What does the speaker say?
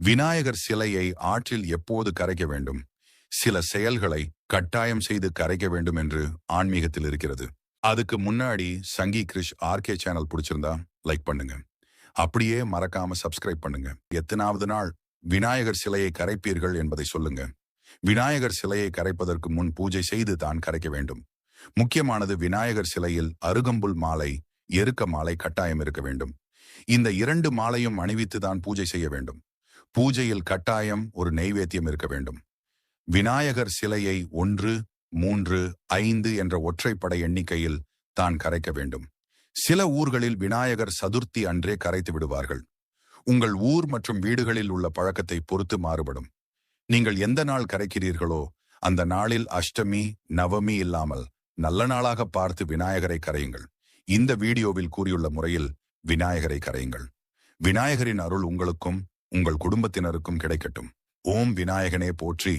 விநாயகர் சிலையை ஆற்றில் எப்போது கரைக்க வேண்டும்? சில செயல்களை கட்டாயம் செய்து கரைக்க வேண்டும் என்று ஆன்மீகத்தில் இருக்கிறது. அதுக்கு முன்னாடி சங்கி கிரிஷ் ஆர்கே சேனல் பிடிச்சிருந்தா லைக் பண்ணுங்க. அப்படியே மறக்காம சப்ஸ்கிரைப் பண்ணுங்க. எத்தனாவது நாள் விநாயகர் சிலையை கரைப்பீர்கள் என்பதை சொல்லுங்க. விநாயகர் சிலையை கரைப்பதற்கு முன் பூஜை செய்து தான் கரைக்க வேண்டும். முக்கியமானது விநாயகர் சிலையில் அருகம்புல் மாலை எருக்க மாலை கட்டாயம் இருக்க வேண்டும். இந்த இரண்டு மாலையும் அணிவித்து தான் பூஜை செய்ய வேண்டும். பூஜையில் கட்டாயம் ஒரு நெய்வேத்தியம் இருக்க வேண்டும். விநாயகர் சிலையை ஒன்று மூன்று ஐந்து என்ற ஒற்றைப்படை எண்ணிக்கையில் தான் கரைக்க வேண்டும். சில ஊர்களில் விநாயகர் சதுர்த்தி அன்றே கரைத்து விடுவார்கள். உங்கள் ஊர் மற்றும் வீடுகளில் உள்ள பழக்கத்தை பொறுத்து மாறுபடும். நீங்கள் எந்த நாள் கரைக்கிறீர்களோ அந்த நாளில் அஷ்டமி நவமி இல்லாமல் நல்ல நாளாக பார்த்து விநாயகரை கரையுங்கள். இந்த வீடியோவில் கூறியுள்ள முறையில் விநாயகரை கரையுங்கள். விநாயகரின் அருள் உங்களுக்கும் உங்கள் குடும்பத்தினருக்கும் கிடைக்கட்டும். ஓம் விநாயகனே போற்றி.